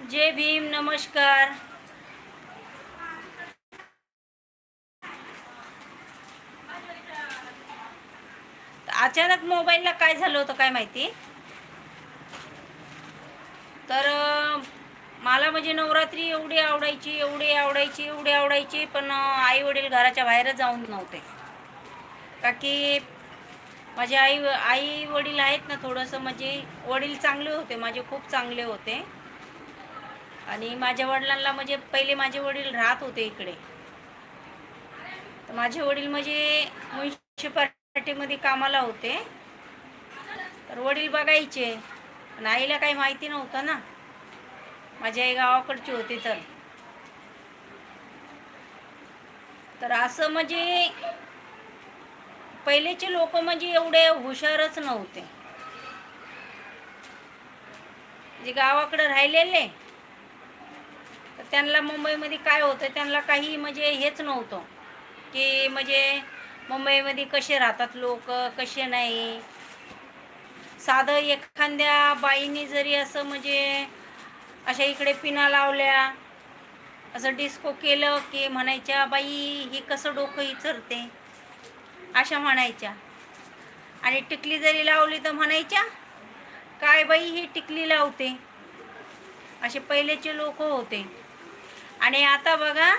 जय भीम नमस्कार. अचानक मोबाईलला काय झालं होतं काय माहिती? तर मला म्हणजे नवरात्री एवढी आवडायची एवढी आवडायची एवढी आवडायची पण आई वडील घराच्या बाहेरच जाऊन नव्हते. का की माझे आई आई वडील आहेत ना थोडंसं म्हणजे वडील चांगले होते माझे खूप चांगले होते. आणि माझ्या वडिलांना म्हणजे पहिले माझे वडील राहत होते इकडे. तर माझे वडील म्हणजे म्युन्सिपाल्टीमध्ये कामाला होते. तर वडील बघायचे पण आईला काही माहिती नव्हतं ना. माझ्या आई गावाकडची होती तर. तर असं म्हणजे पहिलेचे लोक म्हणजे एवढे हुशारच नव्हते. जे गावाकडे राहिलेले त्यांना मुंबईमध्ये काय होतं त्यांना काही म्हणजे हेच नव्हतं. की म्हणजे मुंबईमध्ये कसे राहतात लोक कसे नाही. साधं एखाद्या बाईने जरी असं म्हणजे अशा इकडे पिना लावल्या असं डिस्को केलं की म्हणायच्या बाई ही कसं डोकं इचरते? अशा म्हणायच्या. आणि टिकली जरी लावली तर म्हणायच्या काय बाई ही टिकली लावते. असे पहिलेचे लोक होते. आणि आता बघा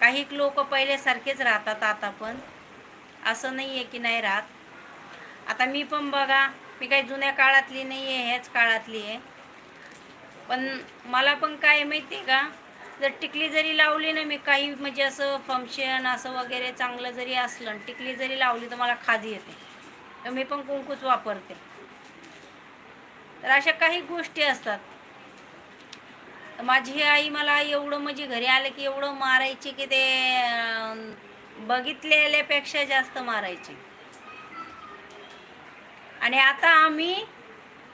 काही लोक पहिल्यासारखेच राहतात आता पण. असं नाही आहे की नाही राहत. आता मी पण बघा मी काही जुन्या काळातली नाही आहे ह्याच काळातली आहे. पण मला पण काय माहिती आहे का? जर टिकली जरी लावली ना मी काही म्हणजे असं फंक्शन असं वगैरे चांगलं जरी असलं टिकली जरी लावली तर मला खाजी येते. तर मी पण कुंकूच वापरते. तर अशा काही गोष्टी असतात. तर माझी आई मला एवढं म्हणजे घरी आलं की एवढं मारायची की ते बघितलेल्यापेक्षा जास्त मारायची. आणि आता आम्ही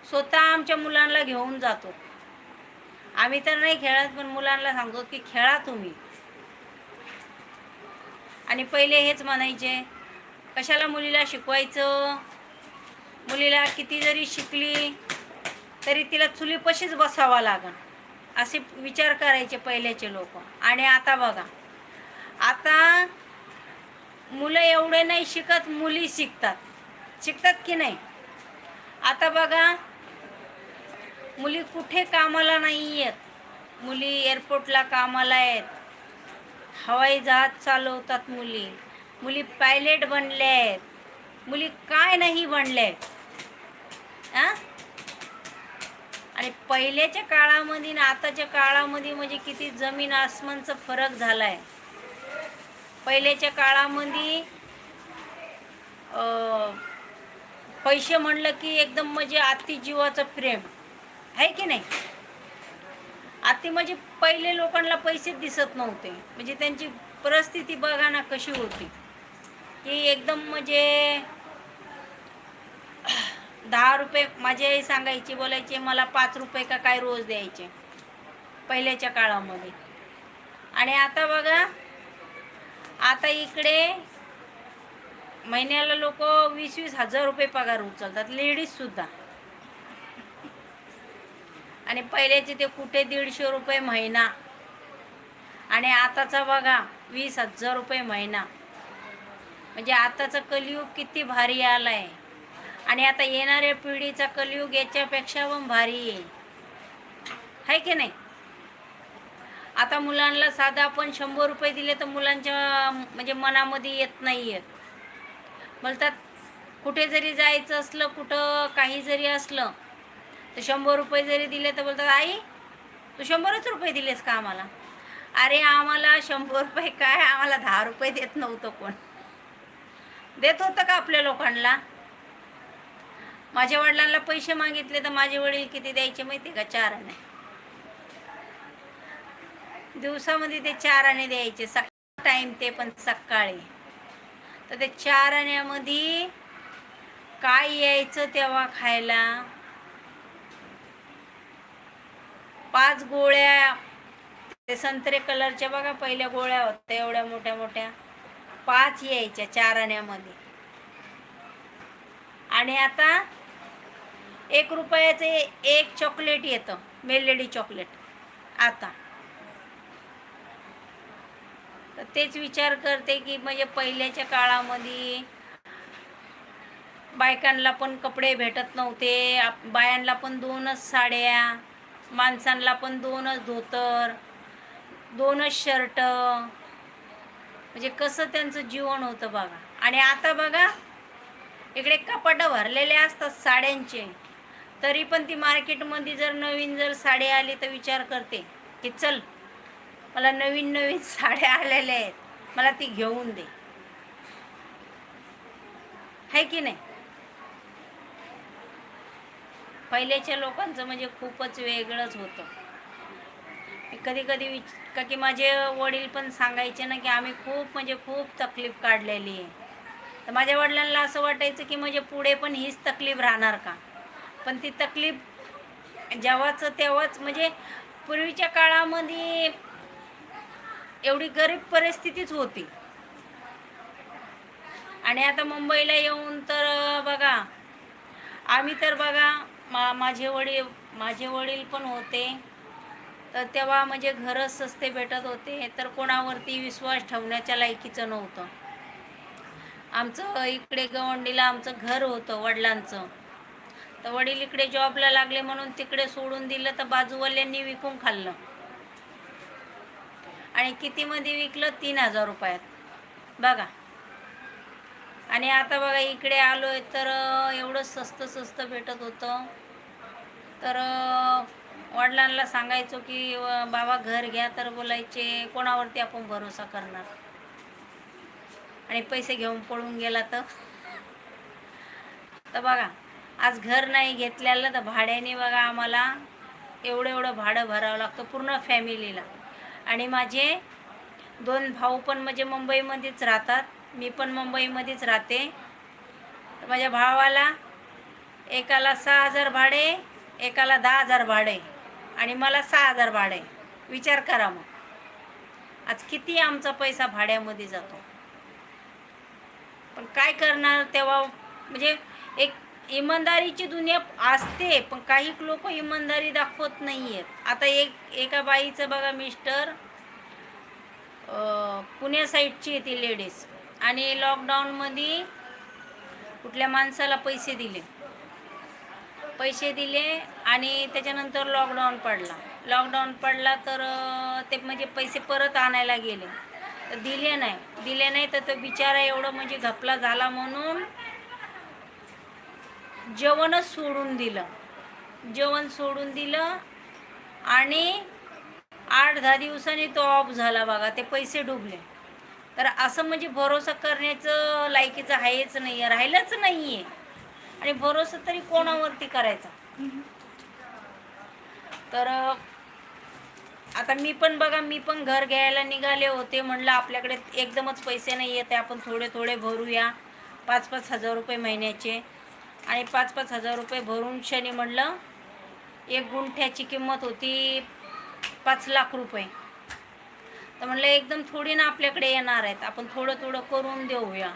स्वतः आमच्या मुलांना घेऊन जातो. आम्ही तर नाही खेळत पण मुलांना सांगतो की खेळा तुम्ही. आणि पहिले हेच म्हणायचे कशाला मुलीला शिकवायचं? मुलीला किती जरी शिकली तरी तिला चुलीपाशीच बसावं लागन. असे विचार करायचे पहिल्याचे लोक. आणि आता बघा. आता मुलं एवढे नाही शिकत मुली शिकतात. शिकतात की नाही? आता बघा. मुली कुठे कामाला नाही आहेत मुली एअरपोर्टला कामाला आहेत. हवाई जहाज चालवतात मुली. मुली पायलट बनल्या आहेत. मुली काय नाही बनल्या आहेत. आणि पहिल्याच्या काळामध्ये आणि आताच्या काळामध्ये म्हणजे किती जमीन आसमानचा फरक झाला आहे पहिल्याच्या काळामध्ये अं, पैसे म्हणलं की एकदम म्हणजे अति जीवाचं प्रेम. आहे की नाही? आत्ती म्हणजे पहिले लोकांना पैसे दिसत नव्हते. म्हणजे त्यांची परिस्थिती बघा ना कशी होती. की एकदम म्हणजे दहा रुपये माझी आई सांगायची बोलायची मला पाच रुपये का काय रोज द्यायचे. पहिल्याच्या काळामध्ये. आणि आता बघा आता इकडे महिन्याला लोक वीस वीस हजार रुपये पगार उचलतात लेडीजसुद्धा आणि पहिल्याचे ते कुठे दीडशे रुपये महिना. आणि आताचा बघा वीस हजार रुपये महिना. म्हणजे आताचं कलियुग किती भारी आला आहे आणि आता येणाऱ्या पिढीचा कलयुग याच्यापेक्षा पण भारी येईल. आहे की नाही? आता मुलांना साधा आपण शंभर रुपये दिले तर मुलांच्या म्हणजे मनामध्ये येत नाही आहेत बोलतात कुठे जरी जायचं असलं कुठं काही जरी असलं तर शंभर रुपये जरी दिले तर बोलतात आई तू शंभरच रुपये दिलेस का आम्हाला? अरे आम्हाला शंभर रुपये काय? आम्हाला दहा रुपये देत नव्हतं कोण. देत होतं का आपल्या लोकांना? माझ्या वडिलांना पैसे मागितले तर माझे वडील किती द्यायचे माहिती का? चार आणे. दिवसामध्ये ते चार आणे द्यायचे. सक टाईम ते पण सकाळी. तर ते चार आण्यामध्ये काय यायचं तेव्हा खायला? पाच गोळ्या. ते संत्रे कलरच्या बघा पहिल्या गोळ्या होत्या एवढ्या मोठ्या मोठ्या. पाच यायच्या चार आण्यामध्ये. आणि आता एक रुपयाचे एक चॉकलेट येतं मेलेडी चॉकलेट आता. तर तेच विचार करते की म्हणजे पहिल्याच्या काळामध्ये बायकांना पण कपडे भेटत नव्हते आप- बायांना पण दोनच साड्या माणसांना पण दोनच धोतर दोनच शर्ट. म्हणजे कसं त्यांचं जीवन होतं बघा. आणि आता बघा इकडे कपाटं भरलेले असतात साड्यांचे. तरी पण ती मार्केटमध्ये जर नवीन जर साडी आली तर विचार करते की चल मला नवीन नवीन साड्या आलेल्या आहेत मला ती घेऊन दे. आहे की नाही? पहिल्याच्या लोकांचं म्हणजे खूपच वेगळंच होतं. कधी कधी विच का की माझे वडील पण सांगायचे ना की आम्ही खूप म्हणजे खूप तकलीफ काढलेली आहे. तर माझ्या वडिलांना असं वाटायचं की म्हणजे पुढे पण हीच तकलीफ राहणार का? पण ती तकलीफ जेव्हाचं तेव्हाच म्हणजे पूर्वीच्या काळामध्ये एवढी गरीब परिस्थितीच होती. आणि आता मुंबईला येऊन तर बघा आम्ही तर बघा मा माझे वडील माझे वडील पण होते. तर तेव्हा म्हणजे घरं सस्ते भेटत होते तर कोणावरती विश्वास ठेवण्याच्या लायकीचं नव्हतं. आमचं इकडे गवंडीला आमचं घर होतं वडिलांचं. तर वडील इकडे जॉबला लागले म्हणून तिकडे सोडून दिलं तर बाजूवाल्यांनी विकून खाल्लं. आणि कितीमध्ये विकलं? तीन हजार रुपयात. बघा. आणि आता बघा इकडे आलो आहे तर एवढं स्वस्त स्वस्त भेटत होतं. तर वडिलांना सांगायचो की बाबा घर घ्या तर बोलायचे कोणावरती आपण भरोसा करणार? आणि पैसे घेऊन पळून गेला तर. तर बघा आज घर नाही घेतलेलं तर भाड्याने बघा आम्हाला. एवढं एवढं भाडं भरावं लागतं पूर्ण फॅमिलीला. आणि माझे दोन भाऊ पण म्हणजे मुंबईमध्येच राहतात. मी पण मुंबईमध्येच राहते. माझ्या भावाला एकाला सहा हजार भाडे एकाला दहा हजार भाडे आणि मला सहा हजार भाडे. विचार करा मग. आज किती आमचा पैसा भाड्यामध्ये जातो? पण काय करणार तेव्हा? म्हणजे एक इमानदारीची दुनिया असते पण काही लोक इमानदारी दाखवत नाही आहेत आता एक एका बाईचं बघा मिस्टर पुण्या साईडची आहे ती लेडीज. आणि लॉकडाऊनमध्ये कुठल्या माणसाला पैसे दिले? पैसे दिले आणि त्याच्यानंतर लॉकडाऊन पडला. लॉकडाऊन पडला तर ते म्हणजे पैसे परत आणायला गेले. तर दिले नाही. दिले नाही तर तो बिचारा एवढं म्हणजे घपला झाला म्हणून जेवणच सोडून दिलं. जेवण सोडून दिलं आणि आठ दहा दिवसांनी तो ऑफ झाला बघा ते पैसे डुबले. तर असं म्हणजे भरोसा करण्याचं लायकीचं आहेच नाही आहे राहिलंच नाही आहे आणि भरोसा तरी कोणावरती करायचा? तर आता मी पण बघा मी पण घर घ्यायला निघाले होते म्हणलं आपल्याकडे एकदमच पैसे नाही येते आपण थोडे थोडे भरूया. पाच पाच हजार रुपये महिन्याचे. आणि पाच पाच हजार रुपये भरून शनी म्हणलं एक गुंठ्याची किंमत होती पाच लाख रुपये. तर म्हणलं एकदम थोडी ना आपल्याकडे येणार आहेत आपण थोडं थोडं करून देऊया.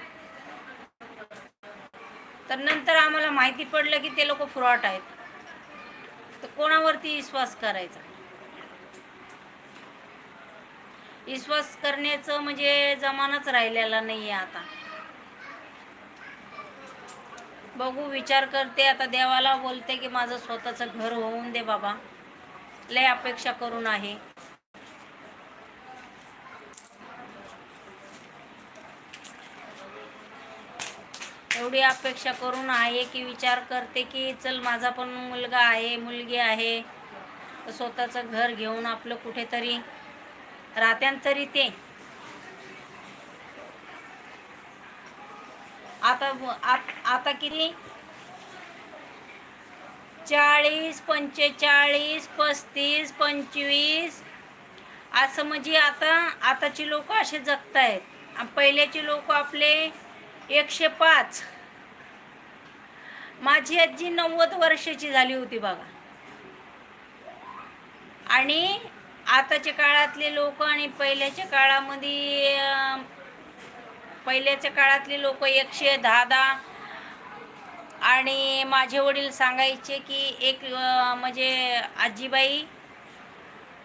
तर नंतर आम्हाला माहिती पडलं की ते लोक फ्रॉड आहेत. तर कोणावरती विश्वास करायचा? विश्वास करण्याचं म्हणजे जमानाच राहिलेला नाही आहे आता. बघू विचार करते. आता देवाला बोलते की माझं स्वतःचं घर होऊन दे बाबा. लय अपेक्षा करून आहे. एवढी अपेक्षा करून आहे की विचार करते की चल माझा पण मुलगा आहे मुलगी आहे. तर स्वतःचं घर घेऊन आपलं कुठेतरी राहत्यांतरी ते आता आता किती? चाळीस पंचेचाळीस पस्तीस पंचवीस. असं म्हणजे आता आताची लोक असे जगत आहेत पहिल्याचे लोक आपले एकशे पाच. माझी आजी नव्वद वर्षाची झाली होती बघा. आणि आताच्या काळातले लोक आणि पहिल्याच्या काळामध्ये पहिल्याच्या काळातले लोक एकशे दहा दहा आणि माझे वडील सांगायचे की एक म्हणजे आजीबाई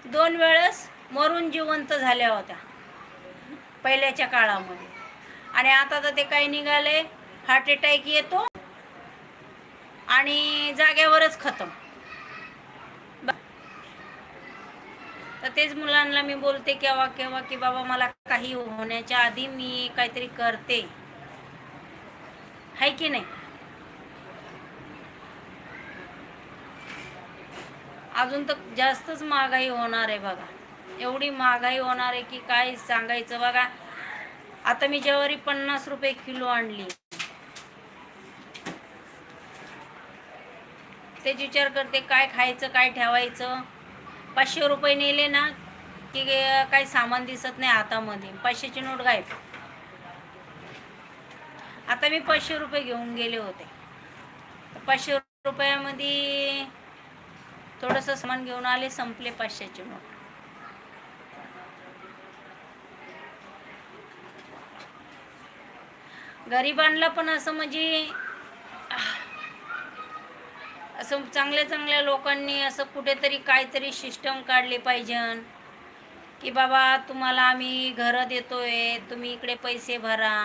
दोन वेळेस मरून जिवंत झाल्या होत्या पहिल्याच्या काळामध्ये. आणि आता तर ते काही निघाले हार्ट अटॅक येतो आणि जाग्यावरच खतम. तर तेच मुलांना मी बोलते केव्हा केव्हा की बाबा मला काही होण्याच्या आधी मी काहीतरी करते. आहे की नाही? अजून तर जास्तच महागाई होणार आहे बघा. एवढी महागाई होणार आहे की काय सांगायचं बघा. आता मी ज्वारी पन्नास रुपये किलो आणली. तेच विचार करते काय खायचं काय ठेवायचं? पाचशे रुपये नेले ना की काही सामान दिसत नाही हातामध्ये. पाचशेची नोट गायब. आता मी पाचशे रुपये घेऊन गेले होते. पाचशे रुपयामध्ये थोडंसं सामान घेऊन आले संपले पाचशेचे नोट. गरिबांना पण असं म्हणजे असं चांगल्या चांगल्या लोकांनी असं कुठेतरी काहीतरी सिस्टम काढली पाहिजे की बाबा तुम्हाला आम्ही घरं देतोय तुम्ही इकडे पैसे भरा.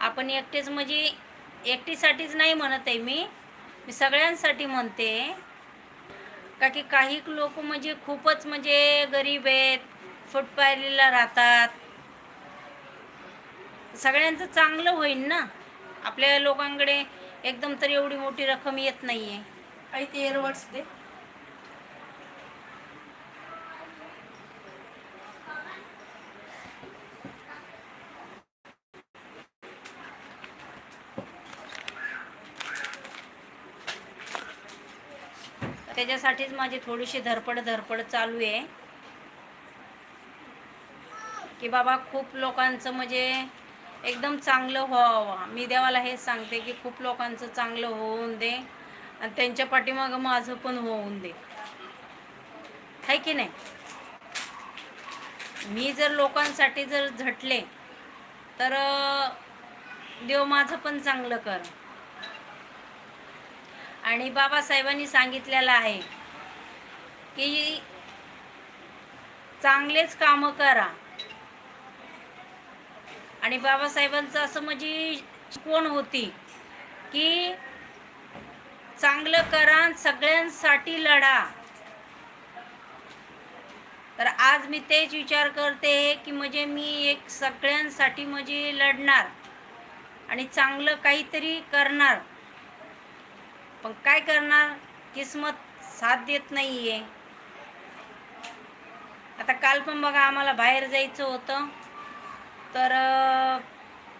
आपण एकटेच म्हणजे एकटीसाठीच नाही म्हणत आहे मी. मी सगळ्यांसाठी म्हणते. का की काही लोक म्हणजे खूपच म्हणजे गरीब आहेत फुटपायरीला राहतात. सगळ्यांचं चांगलं होईल ना. आपल्या लोकांकडे एकदम तर एवढी मोठी रक्कम येत नाही आहे आई ते एअरवर्ड्स दे. त्याच्यासाठीच माझी थोडीशी धडपड धडपड चालू आहे. की बाबा खूप लोकांचं म्हणजे एकदम चांगलं व्हावं मी देवाला हेच सांगते की खूप लोकांचं चांगलं होऊन दे. आणि त्यांच्या पाठीमागं माझं पण होऊन दे. आहे की नाही? मी जर लोकांसाठी जर झटले तर देव माझं पण चांगलं कर. आणि बाबासाहेबांनी सांगितलेलं आहे की चांगलेच कामं करा. आणि बाबासाहेबांचं असं म्हणजे कोण होती की चांगलं करा सगळ्यांसाठी लढा. तर आज मी तेच विचार करते की म्हणजे मी एक सगळ्यांसाठी म्हणजे लढणार आणि चांगलं काहीतरी करणार. पण काय करणार? किस्मत साथ देत नाही आहे आता काल पण बघा आम्हाला बाहेर जायचं होतं. तर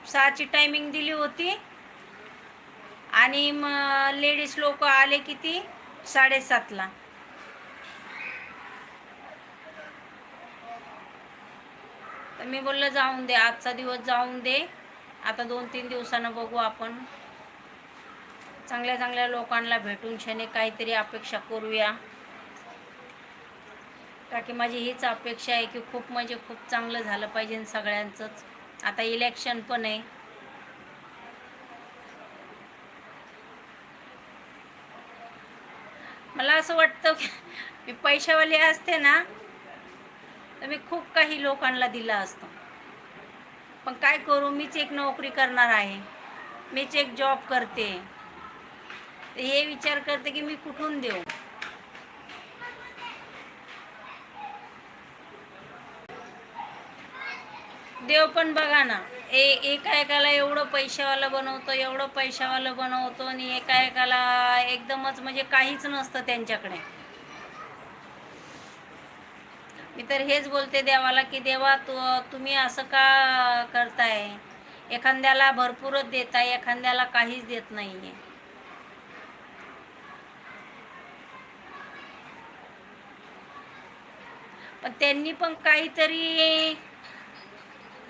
सहाची टायमिंग दिली होती. आणि मग लेडीज लोक आले किती? साडेसातला. तर मी बोललं जाऊन दे आजचा दिवस जाऊन दे. आता दोन तीन दिवसानं बघू आपण. चांगल्या चांगल्या लोकांना भेटून शने काहीतरी अपेक्षा करूया. का की माझी हीच अपेक्षा आहे की खूप म्हणजे खूप चांगलं झालं पाहिजे सगळ्यांचंच. आता इलेक्शन पण आहे. मला असं वाटतं की मी पैशावाले असते ना तर मी खूप काही लोकांना दिलं असतं. पण काय करू मीच एक नोकरी करणार आहे. मीच एक जॉब करते. तर हे विचार करते की मी कुठून देऊ? देव पण बघा ना ए एका एकाला एवढं पैशावालं बनवतो एवढं पैशावालं बनवतो आणि एका एकाला एकदमच म्हणजे काहीच नसतं त्यांच्याकडे. मी तर हेच बोलते देवाला की देवा तू तुम्ही असं का करताय? एखाद्याला भरपूरच देताय एखाद्याला काहीच देत नाहीये. पण त्यांनी पण काहीतरी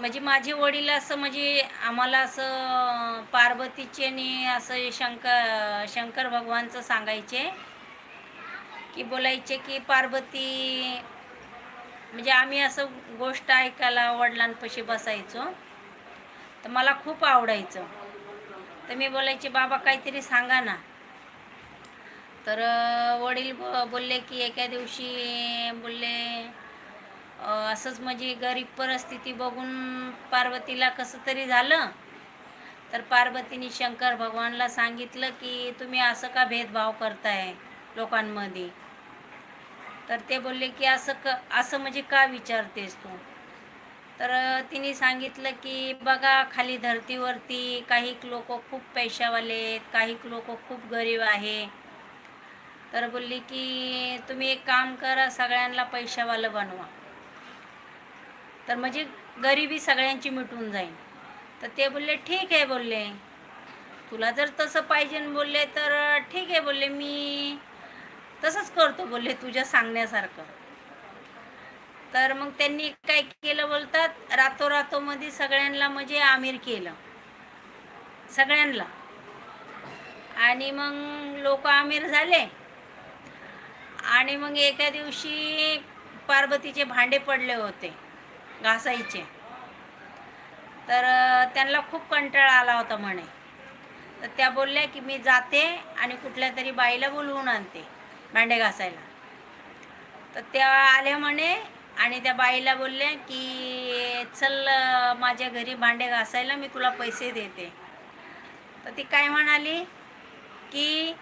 म्हणजे माझे वडील असं म्हणजे आम्हाला असं पार्वतीचे आणि असं शंकर शंकर भगवानचं सांगायचे. की बोलायचे की पार्वती म्हणजे आम्ही असं गोष्ट ऐकायला वडिलांपाशी बसायचो. तर मला खूप आवडायचं. तर मी बोलायचे बाबा काहीतरी सांगा ना. तर वडील ब- बोलले की एका दिवशी बोलले असंच म्हणजे गरीब परिस्थिती बघून पार्वतीला कसं तरी झालं. तर पार्वतीने शंकर भगवानला सांगितलं की तुम्ही असं का भेदभाव करताय लोकांमध्ये? तर ते बोलले की असं क असं म्हणजे का विचारतेस तू? तर तिने सांगितलं की बघा खाली धरतीवरती काही लोक खूप पैशावाले आहेत काही लोक खूप गरीब आहे. तर बोलली की तुम्ही एक काम करा सगळ्यांना पैशावालं बनवा. तर म्हणजे गरिबी सगळ्यांची मिटून जाईल तर ते बोलले ठीक आहे बोलले. तुला जर तसं पाहिजे बोलले तर ठीक आहे बोलले. मी तसंच करतो बोलले तुझ्या सांगण्यासारखं. तर मग त्यांनी काय केलं बोलतात रातोरातोमध्ये सगळ्यांना म्हणजे आमिर केलं. सगळ्यांना. आणि मग लोक आमिर झाले. आणि मग एका दिवशी पार्वतीचे भांडे पडले होते. घासायचे. तर त्यांना खूप कंटाळा आला होता म्हणे. तर त्या बोलल्या की मी जाते आणि कुठल्या तरी बाईला बोलवून आणते भांडे घासायला. तर त्या आल्या म्हणे आणि त्या बाईला बोलल्या की चल माझ्या घरी भांडे घासायला मी तुला पैसे देते. तर ती काय म्हणाली की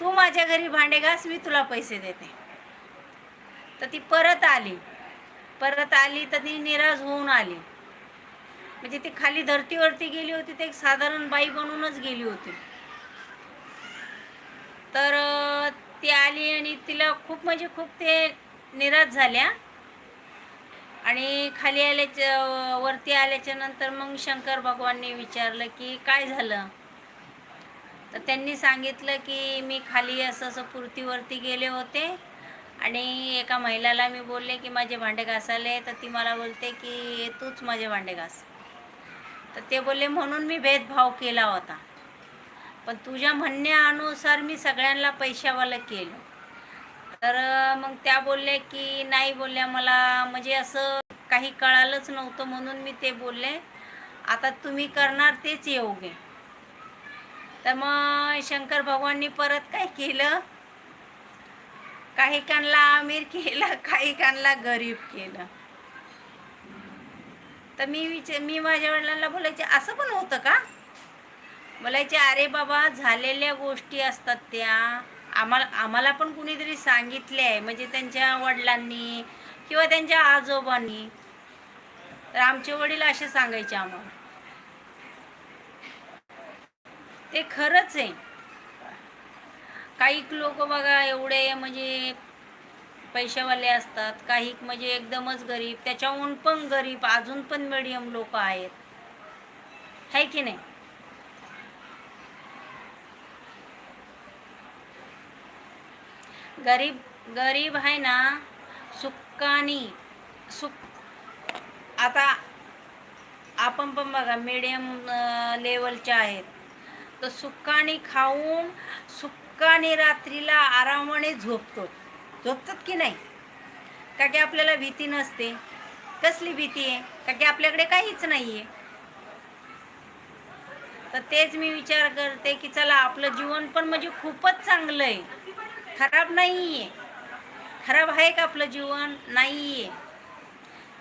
तू माझ्या घरी भांडे घास मी तुला पैसे देते. तर ती परत आली. परत आली तर ती निराश होऊन आली. म्हणजे ती खाली धरतीवरती गेली होती ते एक साधारण बाई बनूनच गेली होती. तर ती आली आणि तिला खूप म्हणजे खूप ते निराश झाल्या. आणि खाली आल्याच्या वरती आल्याच्यानंतर मग शंकर भगवानने विचारलं की काय झालं? तर त्यांनी सांगितलं की मी खाली असं असं पूर्तीवरती गेले होते. आणि एका महिलाला मी बोलले की माझे भांडे घासाले तर ती मला बोलते की तूच माझे भांडे घास. तर ते बोलले म्हणून मी भेदभाव केला होता. पण तुझ्या म्हणण्यानुसार मी सगळ्यांना पैशावालं केलं. तर मग त्या बोलले की नाही बोलल्या मला. म्हणजे असं काही कळालंच नव्हतं म्हणून मी ते बोलले आता तुम्ही करणार तेच योग्य. तर मग शंकर भगवाननी परत काय केलं? काही कानला आमिर केलं काही कानला गरीब केलं. तर मी विचार मी माझ्या वडिलांना बोलायचे असं पण होतं का? बोलायचे अरे बाबा झालेल्या गोष्टी असतात त्या. आम्हाला आम्हाला पण कुणीतरी सांगितले आहे म्हणजे त्यांच्या वडिलांनी किंवा त्यांच्या आजोबांनी. तर आमचे वडील असे सांगायचे आम्हाला. ते खरंच आहे. काही लोक बघा एवढे म्हणजे पैशावाले असतात काही म्हणजे एकदमच गरीब त्याच्याहून पण गरीब अजून पण मिडियम लोक आहेत. आहे की नाही? गरीब गरीब आहे ना सुक्कानी सुक आता आपण पण बघा मिडियम लेवलच्या आहेत. तर सुक्कानी खाऊन सुक सुक्कानी रात्रीला आरामाने झोपतो. झोपतात की नाही? का की आपल्याला भीती नसते? कसली भीती आहे? का की आपल्याकडे काहीच नाही आहे तर तेच मी विचार करते की चला आपलं जीवन पण म्हणजे खूपच चांगलं आहे. खराब नाही आहे खराब आहे का आपलं जीवन? नाही आहे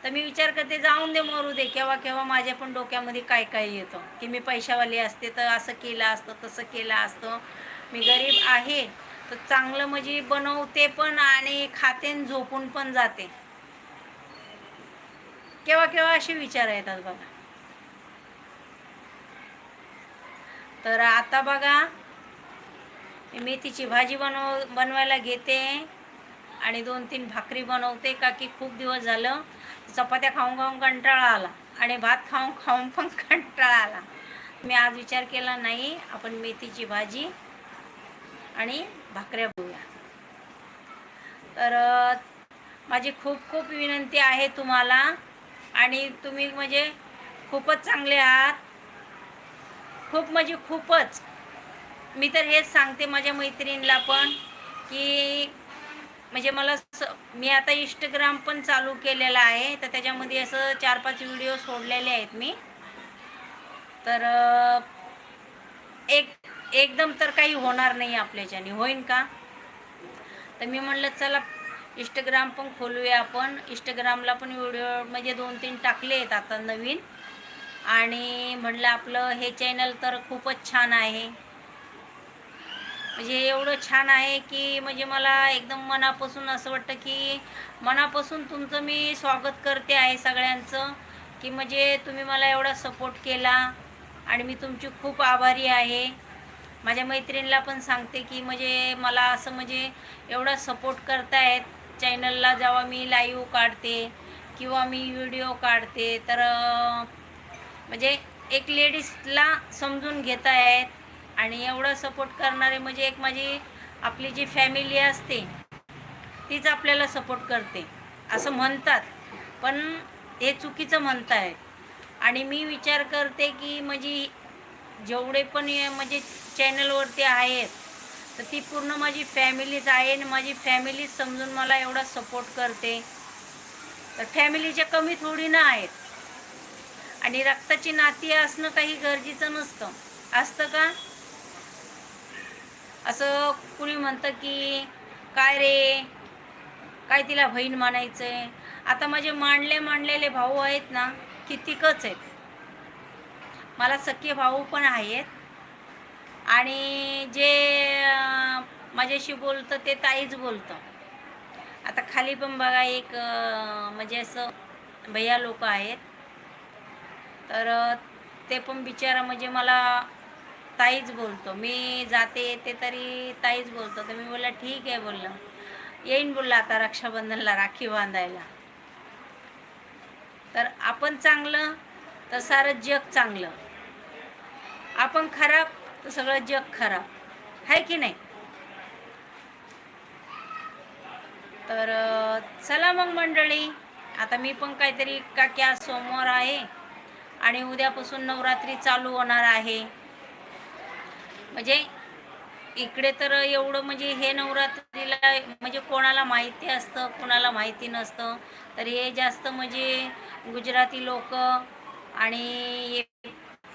तर मी विचार करते जाऊन दे मरू दे. केव्हा केव्हा माझ्या पण डोक्यामध्ये काय काय येतं? की मी पैशावाली असते तर असं केलं असतं तसं केलं असतं. मी गरीब आहे तर चांगलं म्हणजे बनवते पण आणि खाते आणि झोपून पण जाते. केव्हा केव्हा असे विचार येतात बघा. तर आता बघा मेथीची भाजी बनव बनवायला घेते आणि दोन तीन भाकरी बनवते का की खूप दिवस झालं चपात्या खाऊन खाऊन कंटाळा आला आणि भात खाऊन खाऊन पण कंटाळा आला. मी आज विचार केला नाही आपण मेथीची भाजी आणि भाकऱ्या बनवूया. तर माझी खूप खूप विनंती आहे तुम्हाला आणि तुम्ही म्हणजे खूपच चांगले आहात. खूप म्हणजे खूपच. मी तर हेच सांगते माझ्या मैत्रिणीला पण की म्हणजे मला स मी आता इंस्टाग्राम पण चालू केलेला आहे. तर त्याच्यामध्ये असं चार पाच व्हिडिओ सोडलेले आहेत मी. तर एक एकदम तर काही होणार नाही आपल्याच्याने होईन का? तर मी म्हणलं चला इंस्टाग्राम पण खोलूया आपण. इंस्टाग्रामला पण व्हिडिओ म्हणजे दोन तीन टाकले आहेत आता नवीन. आणि म्हटलं आपलं हे चॅनल तर खूपच छान आहे. म्हणजे एवढं छान आहे की म्हणजे मला एकदम मनापासून असं वाटतं की मनापासून तुमचं मी स्वागत करते आहे सगळ्यांचं. की म्हणजे तुम्ही मला एवढा सपोर्ट केला. आणि मी तुमची खूप आभारी आहे. माझ्या मैत्रिणीला पण सांगते की म्हणजे मला असं म्हणजे एवढा सपोर्ट करतायत चॅनलला जेव्हा मी लाईव्ह काढते किंवा मी व्हिडिओ काढते तर म्हणजे एक लेडीजला समजून घेत आहेत आणि एवढं सपोर्ट करणारे म्हणजे एक माझी आपली जी फॅमिली असते तीच आपल्याला सपोर्ट करते. असं म्हणतात. पण हे चुकीचं म्हणत आहेत आणि मी विचार करते की म्हणजे जेवढे पण म्हणजे चॅनलवरती आहेत तर ती पूर्ण माझी फॅमिलीच आहे आणि माझी फॅमिली समजून मला एवढा सपोर्ट करते. तर फॅमिलीच्या कमी थोडी ना आहेत. आणि रक्ताची नाती असणं काही गरजेचं नसतं. असतं का? असं कुणी म्हणतं की काय रे? काय तिला बहीण मानायचं आहे आता माझे मांडले मांडलेले भाऊ आहेत ना कितीकच आहेत. मला सख्खे भाऊ पण आहेत. आणि जे माझ्याशी बोलतं ते ताईच बोलतं. आता खाली पण बघा एक म्हणजे असं भैया लोक आहेत. तर ते पण बिचारा म्हणजे मला ताईच बोलतो. मी जाते येते तरी ताईच बोलतो. तर मी बोलला ठीक आहे बोललं. येईन बोलला आता रक्षाबंधनला राखी बांधायला. तर आपण चांगलं तर सारं जग चांगलं. आपण खराब तर सगळं जग खराब. आहे की नाही? तर चला मग मंडळी आता मी पण काहीतरी का सोमवार आहे आणि उद्यापासून नवरात्री चालू होणार आहे. म्हणजे इकडे तर एवढं म्हणजे हे नवरात्रीला म्हणजे कोणाला माहिती असतं कोणाला माहिती नसतं. तर हे जास्त म्हणजे गुजराती लोक आणि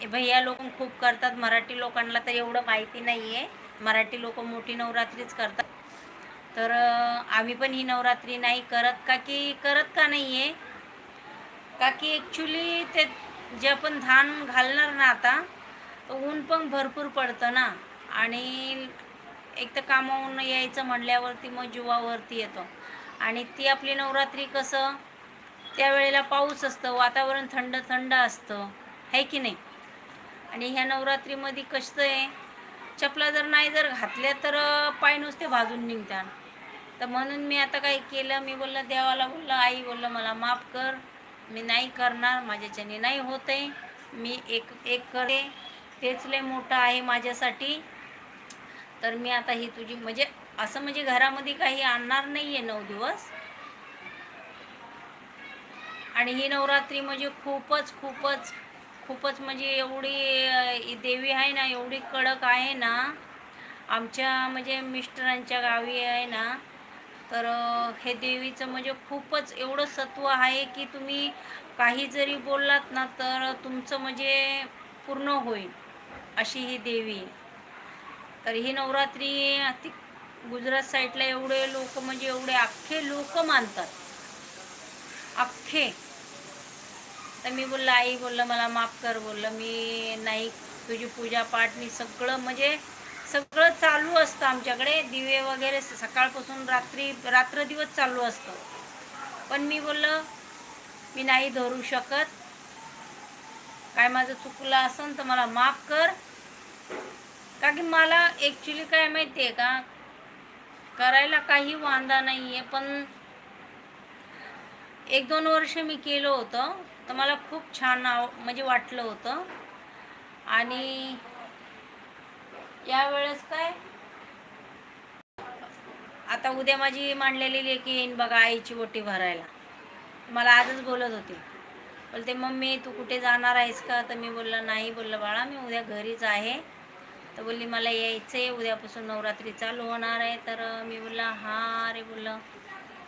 भैया लोक खूप करतात. मराठी लोकांना तर एवढं माहिती नाही आहे मराठी लोक मोठी नवरात्रीच करतात. तर आम्ही पण ही नवरात्री नाही करत. का की करत का नाही आहे का की ॲक्च्युली ते जे आपण धान घालणार ना आता तर ऊन पण भरपूर पडतं ना. आणि एक तर कामावून यायचं म्हणल्यावरती मग जीवावरती येतो. आणि ती आपली नवरात्री कसं त्यावेळेला पाऊस असतं वातावरण थंड थंड असतं. आहे की नाही? आणि ह्या नवरात्रीमध्ये कसं आहे चपला जर नाही जर घातल्या तर पाय नुसते भाजून निघतात. तर म्हणून मी आता काय केलं मी बोललं देवाला बोललं आई बोललं मला माफ कर. मी नाही करणार माझ्याच्याने नाही होत आहे. मी एक एक करे तेच लय मोठं आहे माझ्यासाठी. तर मी आता ही तुझी म्हणजे असं म्हणजे घरामध्ये काही आणणार नाही आहे नऊ दिवस. आणि ही नवरात्री म्हणजे खूपच खूपच खूपच म्हणजे एवढी देवी आहे ना एवढी कडक आहे ना. आमच्या म्हणजे मिस्टरांच्या गावी आहे ना. तर हे देवीचं म्हणजे खूपच एवढं सत्व आहे की तुम्ही काही जरी बोललात ना तर तुमचं म्हणजे पूर्ण होईल अशी ही देवी. तर ही नवरात्री ती गुजरात साईडला एवढे लोक म्हणजे एवढे अख्खे लोक मानतात. अख्खे. तर मी बोललं आई बोललं मला माफ कर बोललं. मी नाही तुझी पूजा पाठ मी सगळं म्हणजे सगळं चालू असतं आमच्याकडे. दिवे वगैरे सकाळपासून रात्री रात्र दिवस चालू असतं. पण मी बोललं मी नाही धरू शकत. काय माझं चुकलं असेल तर मला माफ कर. का की मला ॲक्च्युली काय माहिती आहे का करायला काही वांदा नाही आहे पण एक दोन वर्ष मी केलं होतं. तर मला खूप छान आव म्हणजे वाटलं होतं. आणि यावेळेस काय? आता उद्या माझी मांडलेली लेखी येईन बघा आईची ओटी भरायला. मला आजच बोलत होती. बोलते मम्मी तू कुठे जाणार आहेस का? तर मी बोललं नाही बोललं बाळा मी उद्या घरीच आहे. तर बोलली मला यायचं आहे उद्यापासून नवरात्री चालू होणार आहे. तर मी बोलला हां रे बोललं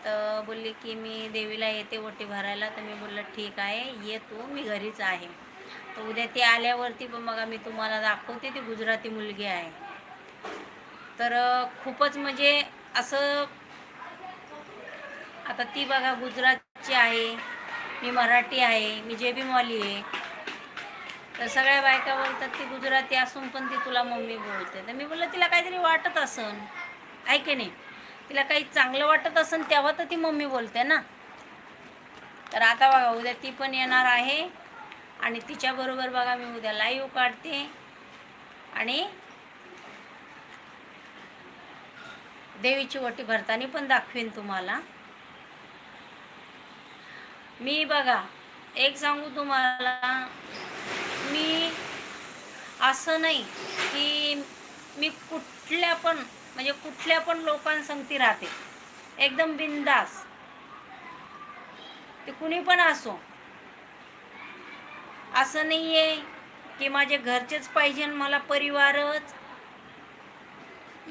तर बोलली की मी देवीला येते ओटी भरायला. तर मी बोललं ठीक आहे ये तू मी घरीच आहे. तर उद्या ती आल्यावरती पण बघा मी तुम्हाला दाखवते ती गुजराती मुलगी आहे. तर खूपच म्हणजे असं आता ती बघा गुजरातची आहे मी मराठी आहे मी जे जेबीमवाली आहे. तर सगळ्या बायका बोलतात ती गुजराती असून पण ती तुला मम्मी बोलते. तर मी बोललं तिला काहीतरी वाटत असन. आहे की नाही? तिला काही चांगलं वाटत असेल तेव्हा तर ती मम्मी बोलते ना. तर आता बघा उद्या ती पण येणार आहे. आणि तिच्याबरोबर बघा मी उद्या लाईव्ह काढते. आणि देवीची वटी भरताना पण दाखवीन तुम्हाला. मी बघा एक सांगू तुम्हाला. मी असं नाही की मी कुठल्या पण म्हणजे कुठल्या पण लोकांसंगती राहते. एकदम बिंदास ते कुणी पण असो. असं नाही आहे की माझे घरचेच पाहिजे मला परिवारच.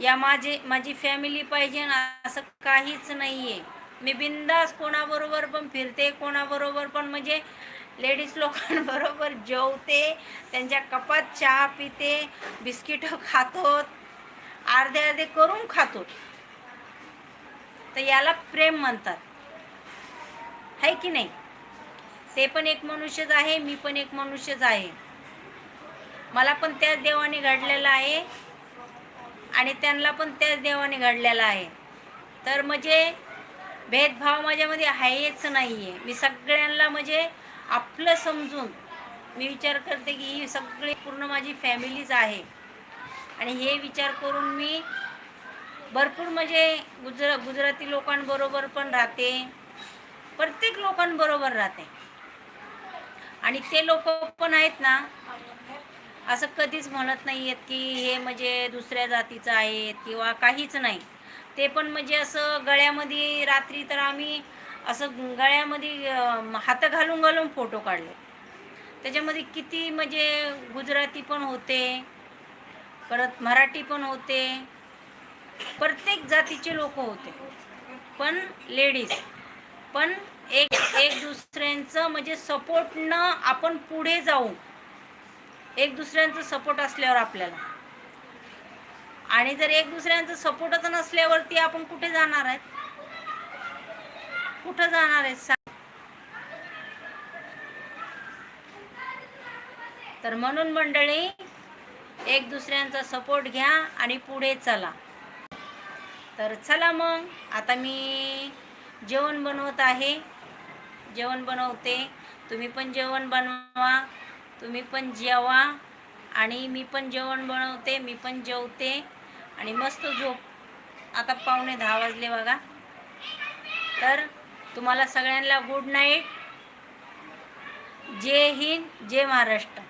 या माझे माझी फॅमिली पाहिजे असं काहीच नाही आहे मी बिंदास कोणाबरोबर पण फिरते कोणाबरोबर पण म्हणजे लेडीज लोकांबरोबर जेवते त्यांच्या कपात चहा पिते बिस्किटं खातो अर्धे अर्धे करून खातो. तर याला प्रेम म्हणतात. आहे की नाही? ते पण एक मनुष्यच आहे मी पण एक मनुष्यच आहे. मला पण त्याच देवाने घडलेलं आहे आणि त्यांना पण त्याच देवाने घडलेलं आहे. तर म्हणजे भेदभाव माझ्यामध्ये आहेच नाही आहे मी सगळ्यांना म्हणजे आपलं समजून मी विचार करते की ही सगळी पूर्ण माझी फॅमिलीच आहे. आणि हे विचार करून मी भरपूर म्हणजे गुजरा गुजराती लोकांबरोबर पण राहते. प्रत्येक लोकांबरोबर राहते. आणि ते लोक पण आहेत ना असं कधीच म्हणत नाही आहेत की हे म्हणजे दुसऱ्या जातीचं आहेत किंवा काहीच नाही. ते पण म्हणजे असं गळ्यामध्ये रात्री तर आम्ही असं गळ्यामध्ये हात घालून घालून फोटो काढले. त्याच्यामध्ये किती म्हणजे गुजराती पण होते. परत मराठी पण होते. प्रत्येक जातीचे लोक होते. पण लेडीज पण एक एक दुसऱ्यांचं म्हणजे सपोर्टनं आपण पुढे जाऊ. एक दुसऱ्यांचं सपोर्ट असल्यावर आपल्याला. आणि जर एक दुसऱ्यांचं सपोर्टच नसल्यावरती आपण कुठे जाणार आहेत? कुठं जाणार आहेत? सांग तर म्हणून मंडळी एक दुसऱ्यांचा सपोर्ट घ्या आणि पुढे चला. तर चला मग. आता मी जेवण बनवत आहे. जेवण बनवते. तुम्ही पण जेवण बनवा. तुम्ही पण जेवा. आणि मी पण जेवण बनवते. मी पण जेवते. आणि मस्त झोप. आता पावणे दहा वाजले बघा. तर तुम्हाला सगळ्यांना गुड नाईट जय हिंद जय महाराष्ट्र.